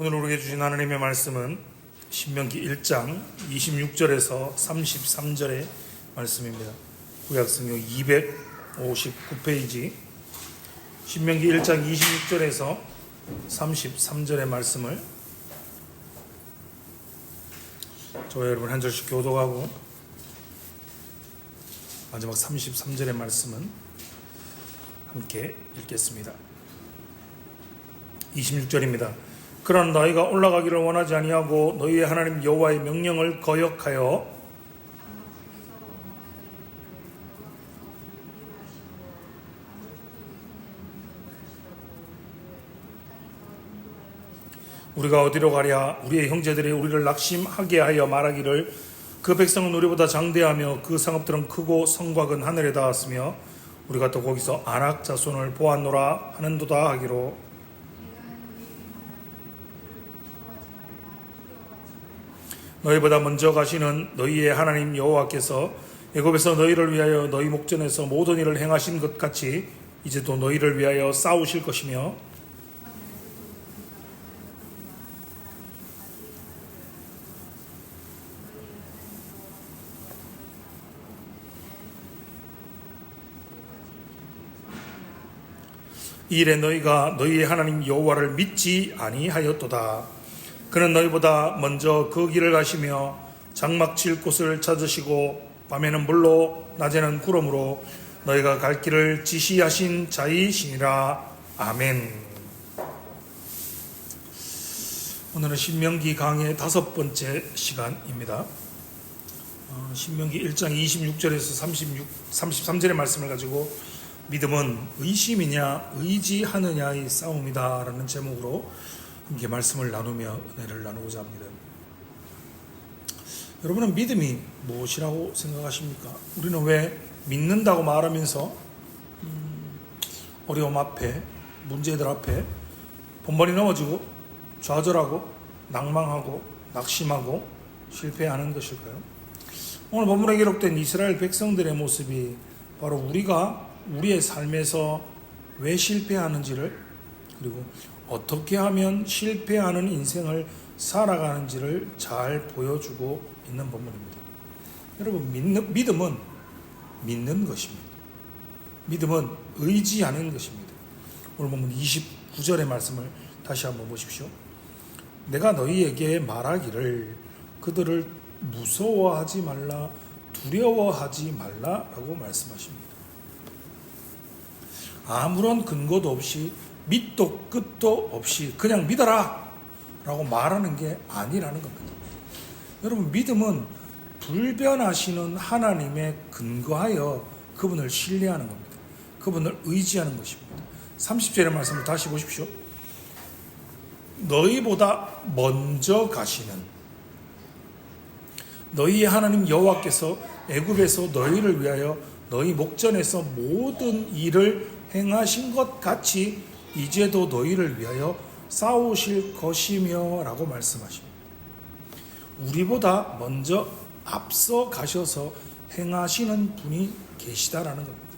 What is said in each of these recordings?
오늘 우리에게 주신 하나님의 말씀은 신명기 1장 26절에서 33절의 말씀입니다. 구약성경 259페이지 신명기 1장 26절에서 33절의 말씀을 저와 여러분 한 절씩 교독하고 마지막 33절의 말씀은 함께 읽겠습니다. 26절입니다. 그러나 너희가 올라가기를 원하지 아니하고 너희의 하나님 여호와의 명령을 거역하여 우리가 어디로 가랴? 우리의 형제들이 우리를 낙심하게 하여 말하기를 그 백성은 우리보다 장대하며 그 상업들은 크고 성곽은 하늘에 닿았으며 우리가 또 거기서 안악 자손을 보았노라 하는도다 하기로 너희보다 먼저 가시는 너희의 하나님 여호와께서 애굽에서 너희를 위하여 너희 목전에서 모든 일을 행하신 것 같이 이제 또 너희를 위하여 싸우실 것이며 이 일에 너희가 너희의 하나님 여호와를 믿지 아니하였도다. 그는 너희보다 먼저 그 길을 가시며 장막 칠 곳을 찾으시고 밤에는 물로 낮에는 구름으로 너희가 갈 길을 지시하신 자이시니라. 아멘. 오늘은 신명기 강의 다섯 번째 시간입니다. 어, 신명기 1장 26절에서 36, 33절의 말씀을 가지고 믿음은 의심이냐 의지하느냐의 싸움이다라는 제목으로 함께 말씀을 나누며 은혜를 나누고자 합니다. 여러분은 믿음이 무엇이라고 생각하십니까? 우리는 왜 믿는다고 말하면서 음, 어려움 앞에 문제들 앞에 번번이 넘어지고 좌절하고 낭망하고 낙심하고 실패하는 것일까요? 오늘 본문에 기록된 이스라엘 백성들의 모습이 바로 우리가 우리의 삶에서 왜 실패하는지를 그리고 어떻게 하면 실패하는 인생을 살아가는지를 잘 보여주고 있는 본문입니다. 여러분 믿는, 믿음은 믿는 것입니다. 믿음은 의지하는 것입니다. 오늘 본문 29절의 말씀을 다시 한번 보십시오. 내가 너희에게 말하기를 그들을 무서워하지 말라 두려워하지 말라라고 말씀하십니다. 아무런 근거도 없이 밑도 끝도 없이 그냥 믿어라 라고 말하는 게 아니라는 겁니다. 여러분 믿음은 불변하시는 하나님에 근거하여 그분을 신뢰하는 겁니다. 그분을 의지하는 것입니다. 30절의 말씀을 다시 보십시오. 너희보다 먼저 가시는 너희의 하나님 여호와께서 애굽에서 너희를 위하여 너희 목전에서 모든 일을 행하신 것 같이 이제도 너희를 위하여 싸우실 것이며 라고 말씀하십니다. 우리보다 먼저 앞서 가셔서 행하시는 분이 계시다라는 겁니다.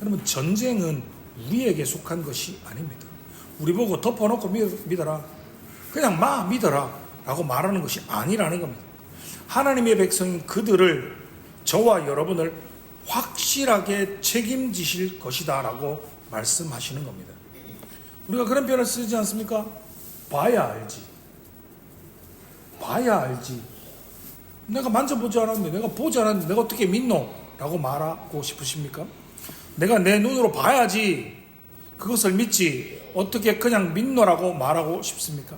여러분 전쟁은 우리에게 속한 것이 아닙니다. 우리 보고 덮어놓고 믿어라. 그냥 마 믿어라. 라고 말하는 것이 아니라는 겁니다. 하나님의 백성인 그들을 저와 여러분을 확실하게 책임지실 것이다 라고 말씀하시는 겁니다. 우리가 그런 표현을 쓰지 않습니까? 봐야 알지. 봐야 알지. 내가 만져보지 않았는데, 내가 보지 않았는데, 내가 어떻게 믿노? 라고 말하고 싶으십니까? 내가 내 눈으로 봐야지 그것을 믿지 어떻게 그냥 믿노라고 말하고 싶습니까?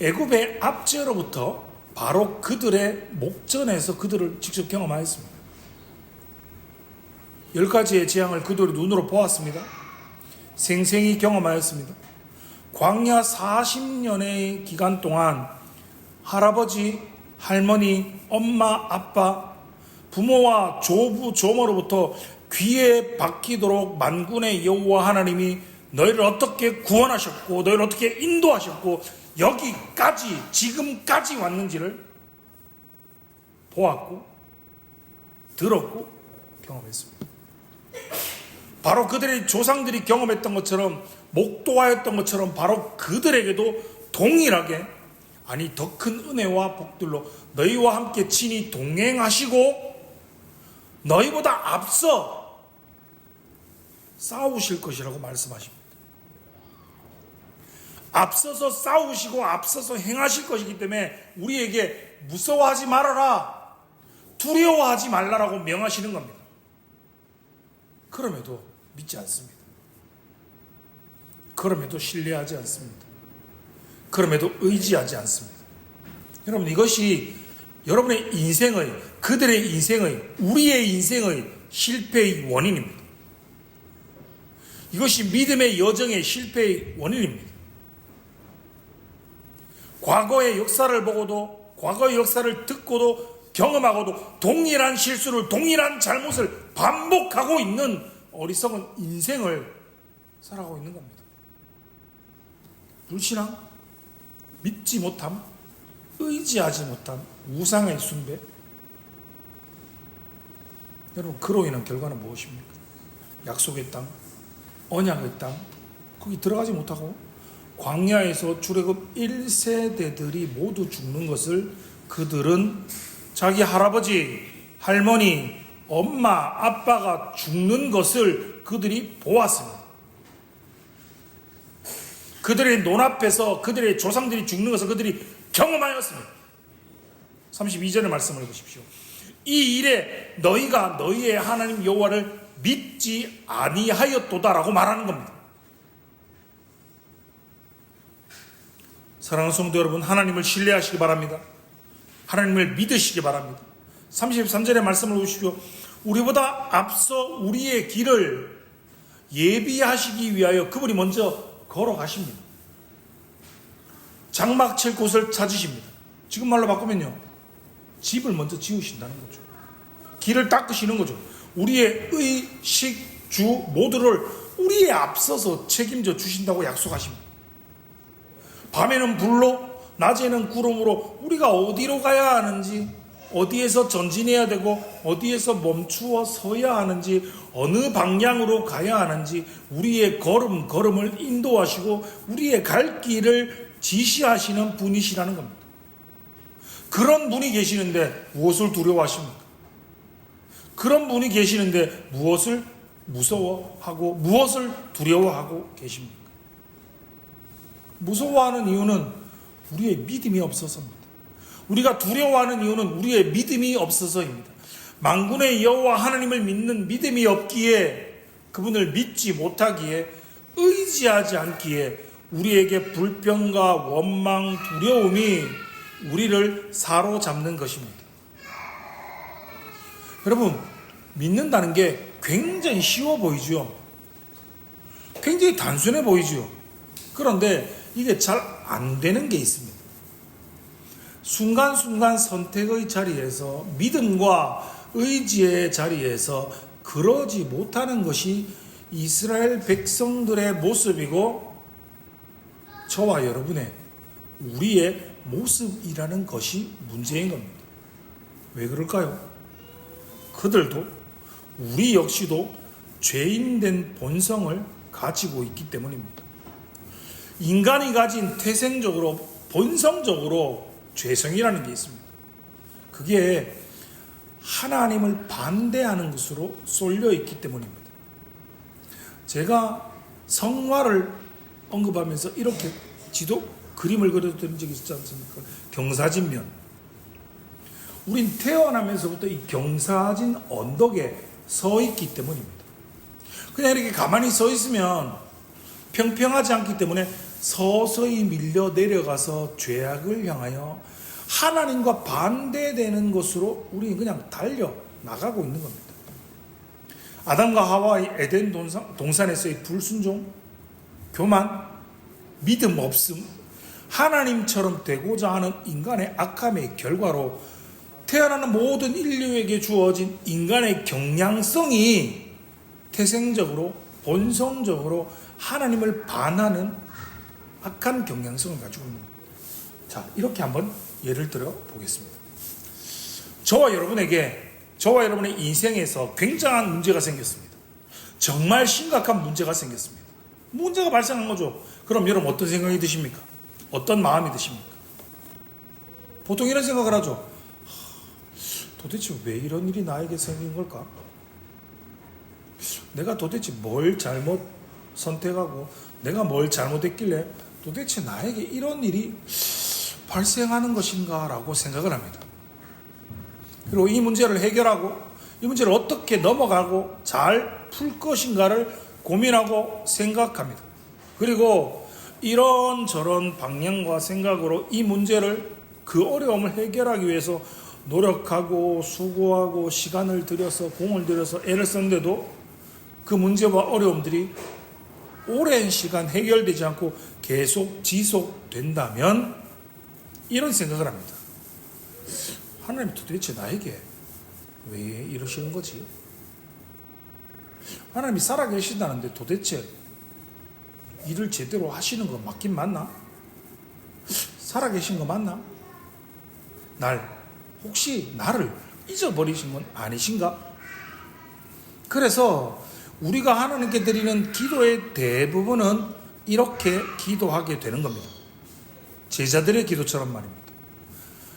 애굽의 압제로부터 바로 그들의 목전에서 그들을 직접 경험하였습니다. 열 가지의 재앙을 그들이 눈으로 보았습니다. 생생히 경험하였습니다. 광야 40년의 기간 동안 할아버지, 할머니, 엄마, 아빠, 부모와 조부, 조모로부터 귀에 박히도록 만군의 여호와 하나님이 너희를 어떻게 구원하셨고 너희를 어떻게 인도하셨고 여기까지 지금까지 왔는지를 보았고 들었고 경험했습니다. 바로 그들의 조상들이 경험했던 것처럼 목도하였던 것처럼 바로 그들에게도 동일하게 아니 더 큰 은혜와 복들로 너희와 함께 친히 동행하시고 너희보다 앞서 싸우실 것이라고 말씀하십니다. 앞서서 싸우시고 앞서서 행하실 것이기 때문에 우리에게 무서워하지 말아라. 두려워하지 말라라고 명하시는 겁니다. 그럼에도 믿지 않습니다. 그럼에도 신뢰하지 않습니다. 그럼에도 의지하지 않습니다. 여러분 이것이 여러분의 인생의 그들의 인생의 우리의 인생의 실패의 원인입니다. 이것이 믿음의 여정의 실패의 원인입니다. 과거의 역사를 보고도 과거의 역사를 듣고도 경험하고도 동일한 실수를 동일한 잘못을 반복하고 있는 어리석은 인생을 살아가고 있는 겁니다. 불신앙, 믿지 못함, 의지하지 못함, 우상의 숭배. 여러분 그로 인한 결과는 무엇입니까? 약속의 땅, 언약의 땅, 거기 들어가지 못하고 광야에서 출애굽 1세대들이 모두 죽는 것을 그들은 자기 할아버지, 할머니, 엄마, 아빠가 죽는 것을 그들이 보았습니다. 그들의 눈앞에서 그들의 조상들이 죽는 것을 그들이 경험하였습니다. 32절의 말씀을 보십시오. 이 일에 너희가 너희의 하나님 여호와를 믿지 아니하였도다라고 말하는 겁니다. 사랑하는 성도 여러분, 하나님을 신뢰하시기 바랍니다. 하나님을 믿으시기 바랍니다. 33절의 말씀을 보십시오. 우리보다 앞서 우리의 길을 예비하시기 위하여 그분이 먼저 걸어가십니다. 장막 칠 곳을 찾으십니다. 지금 말로 바꾸면요. 집을 먼저 지으신다는 거죠. 길을 닦으시는 거죠. 우리의 의식, 주 모두를 우리에 앞서서 책임져 주신다고 약속하십니다. 밤에는 불로, 낮에는 구름으로 우리가 어디로 가야 하는지, 어디에서 전진해야 되고, 어디에서 멈추어 서야 하는지, 어느 방향으로 가야 하는지, 우리의 걸음, 걸음을 인도하시고, 우리의 갈 길을 지시하시는 분이시라는 겁니다. 그런 분이 계시는데 무엇을 두려워하십니까? 그런 분이 계시는데 무엇을 무서워하고 무엇을 두려워하고 계십니까? 무서워하는 이유는 우리의 믿음이 없어서입니다. 우리가 두려워하는 이유는 우리의 믿음이 없어서입니다. 망군의 여호와 하나님을 믿는 믿음이 없기에 그분을 믿지 못하기에 의지하지 않기에 우리에게 불평과 원망, 두려움이 우리를 사로잡는 것입니다. 여러분, 믿는다는 게 굉장히 쉬워 보이죠? 굉장히 단순해 보이죠? 그런데 이게 잘 안 되는 게 있습니다. 순간순간 선택의 자리에서 믿음과 의지의 자리에서 그러지 못하는 것이 이스라엘 백성들의 모습이고 저와 여러분의 우리의 모습이라는 것이 문제인 겁니다. 왜 그럴까요? 그들도 우리 역시도 죄인된 본성을 가지고 있기 때문입니다. 인간이 가진 태생적으로 본성적으로 죄성이라는 게 있습니다. 그게 하나님을 반대하는 것으로 쏠려 있기 때문입니다. 제가 성화를 언급하면서 이렇게 지도 그림을 그려드린 적이 있지 않습니까? 경사진면. 우린 태어나면서부터 이 경사진 언덕에 서 있기 때문입니다. 그냥 이렇게 가만히 서 있으면 평평하지 않기 때문에 서서히 밀려 내려가서 죄악을 향하여 하나님과 반대되는 것으로 우리는 그냥 달려 나가고 있는 겁니다. 아담과 하와의 에덴 동산, 동산 에서의 불순종, 교만, 믿음 없음, 하나님처럼 되고자 하는 인간의 악함의 결과로 태어나는 모든 인류에게 주어진 인간의 경량성이 태생적으로 본성적으로 하나님을 반하는 악한 경향성을 가지고 있는 겁니다. 자, 이렇게 한번 예를 들어 보겠습니다. 저와 여러분에게, 저와 여러분의 인생에서 굉장한 문제가 생겼습니다. 정말 심각한 문제가 생겼습니다. 문제가 발생한 거죠. 그럼 여러분 어떤 생각이 드십니까? 어떤 마음이 드십니까? 보통 이런 생각을 하죠. 하, 도대체 왜 이런 일이 나에게 생긴 걸까? 내가 도대체 뭘 잘못 선택하고 내가 뭘 잘못했길래 도대체 나에게 이런 일이 발생하는 것인가라고 생각을 합니다. 그리고 이 문제를 해결하고 이 문제를 어떻게 넘어가고 잘 풀 것인가를 고민하고 생각합니다. 그리고 이런 저런 방향과 생각으로 이 문제를 그 어려움을 해결하기 위해서 노력하고 수고하고 시간을 들여서 공을 들여서 애를 썼는데도 그 문제와 어려움들이 오랜 시간 해결되지 않고 계속 지속된다면 이런 생각을 합니다. 하나님 도대체 나에게 왜 이러시는 거지? 하나님이 살아계신다는데 도대체 일을 제대로 하시는 거 맞긴 맞나? 살아계신 거 맞나? 날 혹시 나를 잊어버리신 건 아니신가? 그래서 우리가 하나님께 드리는 기도의 대부분은 이렇게 기도하게 되는 겁니다. 제자들의 기도처럼 말입니다.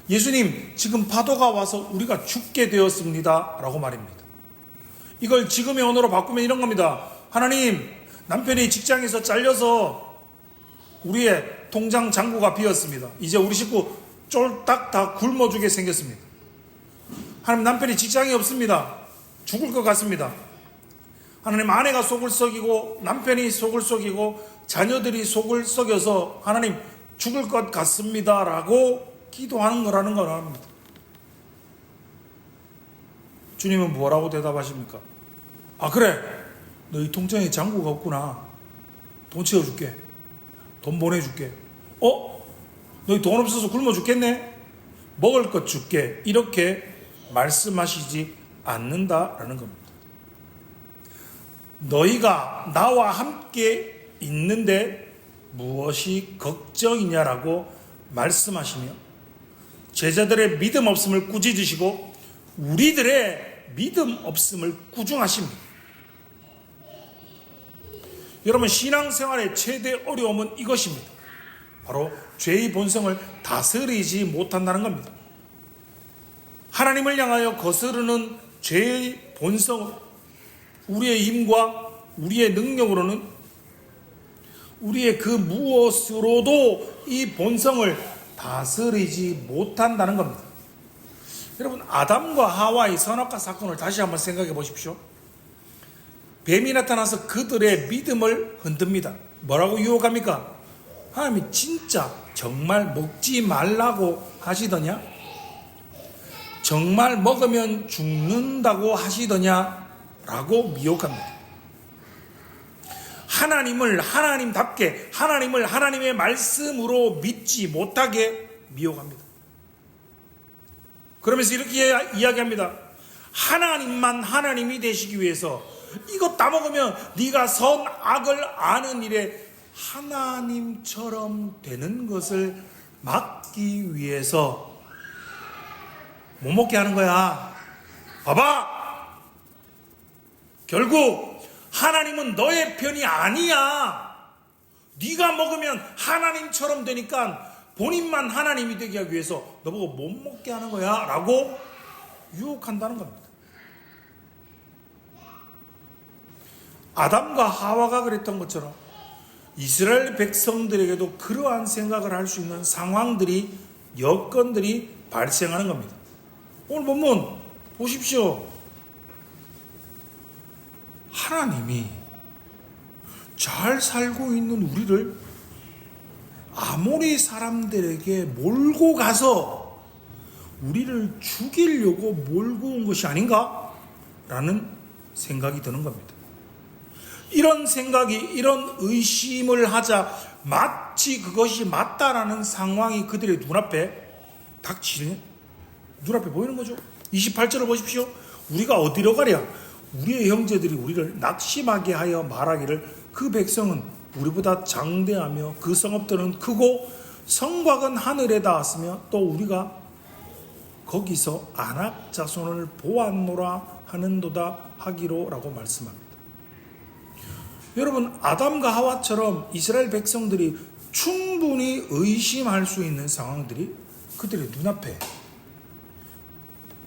예수님, 지금 파도가 와서 우리가 죽게 되었습니다. 라고 말입니다. 이걸 지금의 언어로 바꾸면 이런 겁니다. 하나님, 남편이 직장에서 잘려서 우리의 통장 잔고가 비었습니다. 이제 우리 식구 쫄딱 다 굶어 죽게 생겼습니다. 하나님, 남편이 직장이 없습니다. 죽을 것 같습니다. 하나님, 아내가 속을 썩이고 남편이 속을 썩이고 자녀들이 속을 썩여서 하나님 죽을 것 같습니다. 라고 기도하는 거라는 거랍니다. 주님은 뭐라고 대답하십니까? 아, 그래. 너희 통장에 잔고가 없구나. 돈 채워줄게. 돈 보내줄게. 어? 너희 돈 없어서 굶어 죽겠네? 먹을 것 줄게. 이렇게 말씀하시지 않는다라는 겁니다. 너희가 나와 함께 있는데 무엇이 걱정이냐라고 말씀하시며 제자들의 믿음 없음을 꾸짖으시고 우리들의 믿음 없음을 꾸중하십니다. 여러분 신앙생활의 최대 어려움은 이것입니다. 바로 죄의 본성을 다스리지 못한다는 겁니다. 하나님을 향하여 거스르는 죄의 본성, 우리의 힘과 우리의 능력으로는 우리의 그 무엇으로도 이 본성을 다스리지 못한다는 겁니다. 여러분, 아담과 하와의 선악과 사건을 다시 한번 생각해 보십시오. 뱀이 나타나서 그들의 믿음을 흔듭니다. 뭐라고 유혹합니까? 하나님이 진짜 정말 먹지 말라고 하시더냐? 정말 먹으면 죽는다고 하시더냐? 라고 미혹합니다. 하나님을 하나님답게 하나님을 하나님의 말씀으로 믿지 못하게 미혹합니다. 그러면서 이렇게 이야기합니다. 하나님만 하나님이 되시기 위해서 이거 따먹으면 네가 선악을 아는 일에 하나님처럼 되는 것을 막기 위해서 못 먹게 하는 거야. 봐봐. 결국 하나님은 너의 편이 아니야. 네가 먹으면 하나님처럼 되니까 본인만 하나님이 되게 하기 위해서 너보고 못 먹게 하는 거야. 라고 유혹한다는 겁니다. 아담과 하와가 그랬던 것처럼 이스라엘 백성들에게도 그러한 생각을 할 수 있는 상황들이, 여건들이 발생하는 겁니다. 오늘 본문 보십시오. 하나님이 잘 살고 있는 우리를 아모리 사람들에게 몰고 가서 우리를 죽이려고 몰고 온 것이 아닌가? 라는 생각이 드는 겁니다. 이런 생각이, 이런 의심을 하자 마치 그것이 맞다라는 상황이 그들의 눈앞에 닥치는, 눈앞에 보이는 거죠. 28절을 보십시오. 우리가 어디로 가랴? 우리의 형제들이 우리를 낙심하게 하여 말하기를 그 백성은 우리보다 장대하며 그 성읍들은 크고 성곽은 하늘에 닿았으며 또 우리가 거기서 안악 자손을 보았노라 하는도다 하기로라고 말씀합니다. 여러분 아담과 하와처럼 이스라엘 백성들이 충분히 의심할 수 있는 상황들이 그들의 눈앞에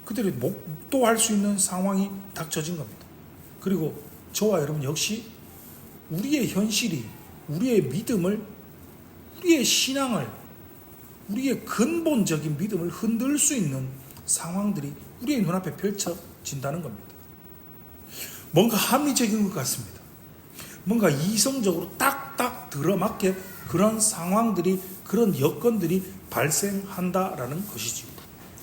그들이 목도할 수 있는 상황이 닥쳐진 겁니다. 그리고 저와 여러분 역시 우리의 현실이 우리의 믿음을 우리의 신앙을 우리의 근본적인 믿음을 흔들 수 있는 상황들이 우리의 눈앞에 펼쳐진다는 겁니다. 뭔가 합리적인 것 같습니다. 뭔가 이성적으로 딱딱 들어맞게 그런 상황들이 그런 여건들이 발생한다라는 것이지.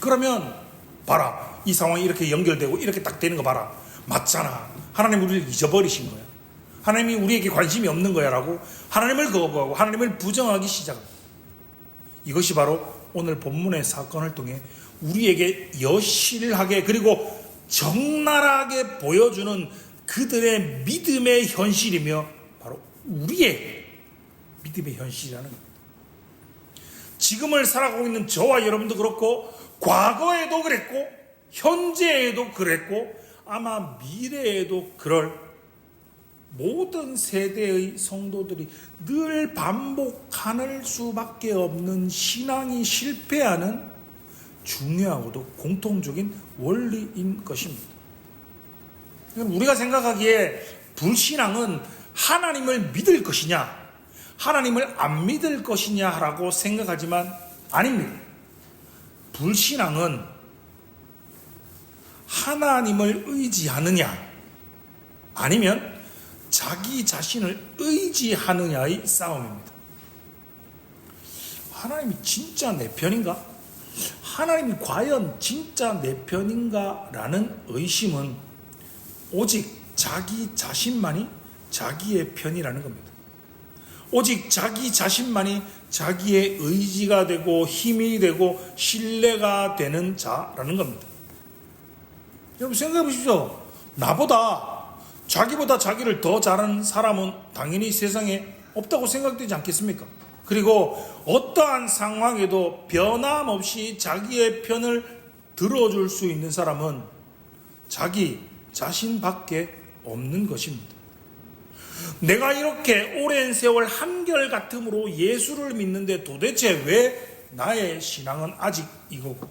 그러면 봐라 이 상황이 이렇게 연결되고 이렇게 딱 되는 거 봐라 맞잖아. 하나님 우리를 잊어버리신 거야. 하나님이 우리에게 관심이 없는 거야라고 하나님을 거부하고 하나님을 부정하기 시작합니다. 이것이 바로 오늘 본문의 사건을 통해 우리에게 여실하게 그리고 적나라하게 보여주는 그들의 믿음의 현실이며 바로 우리의 믿음의 현실이라는 겁니다. 지금을 살아가고 있는 저와 여러분도 그렇고 과거에도 그랬고 현재에도 그랬고 아마 미래에도 그럴 모든 세대의 성도들이 늘 반복할 수밖에 없는 신앙이 실패하는 중요하고도 공통적인 원리인 것입니다. 우리가 생각하기에 불신앙은 하나님을 믿을 것이냐, 하나님을 안 믿을 것이냐라고 생각하지만 아닙니다. 불신앙은 하나님을 의지하느냐, 아니면 자기 자신을 의지하느냐의 싸움입니다. 하나님이 진짜 내 편인가? 하나님이 과연 진짜 내 편인가? 라는 의심은 오직 자기 자신만이 자기의 편이라는 겁니다. 오직 자기 자신만이 자기의 의지가 되고 힘이 되고 신뢰가 되는 자라는 겁니다. 여러분 생각해 보십시오. 나보다 자기보다 자기를 더 잘하는 사람은 당연히 세상에 없다고 생각되지 않겠습니까? 그리고 어떠한 상황에도 변함없이 자기의 편을 들어줄 수 있는 사람은 자기 자신밖에 없는 것입니다. 내가 이렇게 오랜 세월 한결같음으로 예수를 믿는데 도대체 왜 나의 신앙은 아직 이거고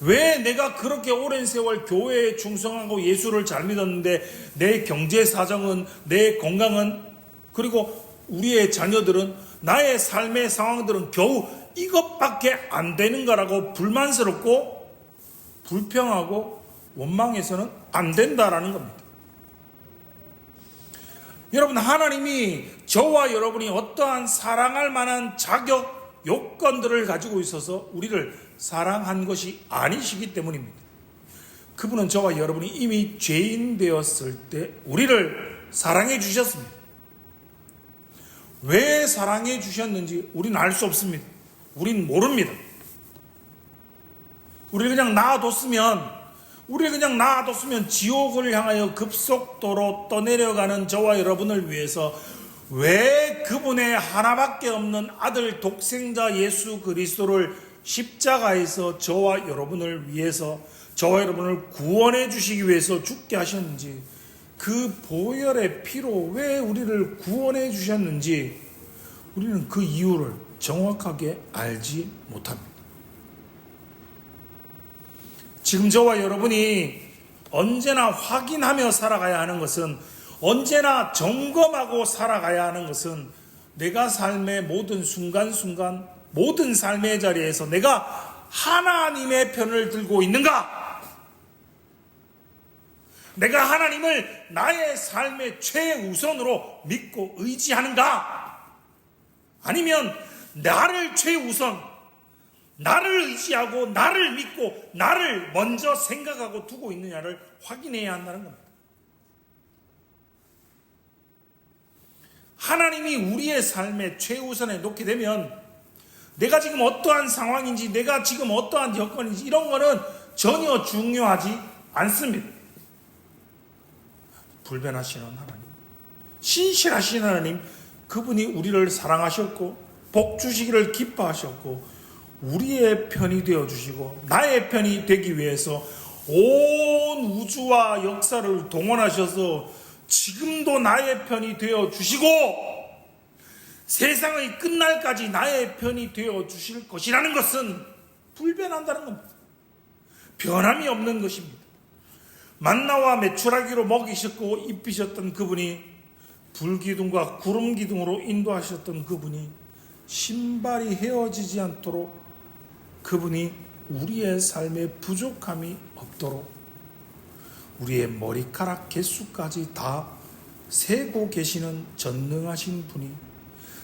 왜 내가 그렇게 오랜 세월 교회에 충성하고 예수를 잘 믿었는데 내 경제 사정은 내 건강은 그리고 우리의 자녀들은 나의 삶의 상황들은 겨우 이것밖에 안 되는가라고 불만스럽고 불평하고 원망해서는 안 된다라는 겁니다. 여러분 하나님이 저와 여러분이 어떠한 사랑할 만한 자격 요건들을 가지고 있어서 우리를 사랑한 것이 아니시기 때문입니다. 그분은 저와 여러분이 이미 죄인 되었을 때 우리를 사랑해 주셨습니다. 왜 사랑해 주셨는지 우리는 알 수 없습니다. 우린 모릅니다. 우리를 그냥 놔뒀으면 우리를 그냥 놔뒀으면 지옥을 향하여 급속도로 떠내려가는 저와 여러분을 위해서 왜 그분의 하나밖에 없는 아들 독생자 예수 그리스도를 십자가에서 저와 여러분을 위해서 저와 여러분을 구원해 주시기 위해서 죽게 하셨는지 그 보혈의 피로 왜 우리를 구원해 주셨는지 우리는 그 이유를 정확하게 알지 못합니다. 지금 저와 여러분이 언제나 확인하며 살아가야 하는 것은 언제나 점검하고 살아가야 하는 것은 내가 삶의 모든 순간순간 모든 삶의 자리에서 내가 하나님의 편을 들고 있는가? 내가 하나님을 나의 삶의 최우선으로 믿고 의지하는가? 아니면 나를 최우선, 나를 의지하고 나를 믿고 나를 먼저 생각하고 두고 있느냐를 확인해야 한다는 겁니다. 하나님이 우리의 삶의 최우선에 놓게 되면 내가 지금 어떠한 상황인지 내가 지금 어떠한 여건인지 이런 거는 전혀 중요하지 않습니다. 불변하시는 하나님, 신실하신 하나님, 그분이 우리를 사랑하셨고 복 주시기를 기뻐하셨고 우리의 편이 되어 주시고 나의 편이 되기 위해서 온 우주와 역사를 동원하셔서 지금도 나의 편이 되어 주시고 세상의 끝날까지 나의 편이 되어 주실 것이라는 것은 불변한다는 겁니다. 변함이 없는 것입니다. 만나와 메추라기로 먹이셨고 입히셨던 그분이 불기둥과 구름기둥으로 인도하셨던 그분이 신발이 헤어지지 않도록 그분이 우리의 삶에 부족함이 없도록 우리의 머리카락 개수까지 다 세고 계시는 전능하신 분이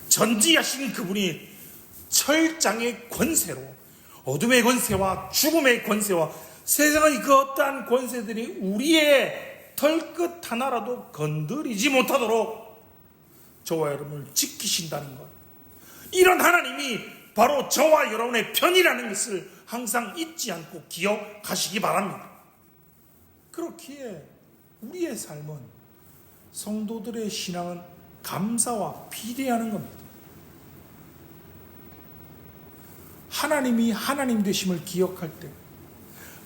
전지하신 그분이 철장의 권세로 어둠의 권세와 죽음의 권세와 세상의 그 어떠한 권세들이 우리의 털끝 하나라도 건드리지 못하도록 저와 여러분을 지키신다는 것. 이런 하나님이 바로 저와 여러분의 편이라는 것을 항상 잊지 않고 기억하시기 바랍니다. 그렇기에 우리의 삶은 성도들의 신앙은 감사와 비례하는 겁니다. 하나님이 하나님 되심을 기억할 때,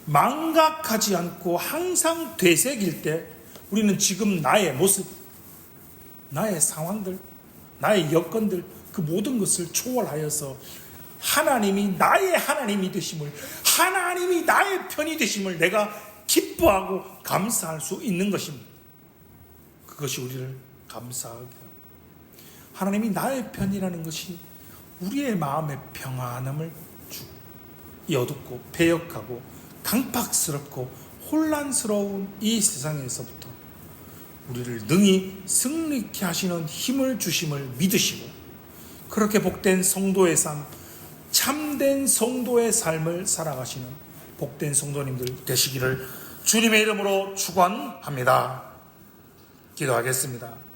망각하지 않고 항상 되새길 때, 우리는 지금 나의 모습, 나의 상황들, 나의 여건들, 그 모든 것을 초월하여서 하나님이 나의 하나님이 되심을, 하나님이 나의 편이 되심을 내가 기뻐하고 감사할 수 있는 것입니다. 그것이 우리를 감사하게 합니다. 하나님이 나의 편이라는 것이 우리의 마음에 평안함을 주고 이 어둡고 배역하고 강팍스럽고 혼란스러운 이 세상에서부터 우리를 능히 승리케 하시는 힘을 주심을 믿으시고 그렇게 복된 성도의 삶, 참된 성도의 삶을 살아가시는 복된 성도님들 되시기를 주님의 이름으로 축원합니다. 기도하겠습니다.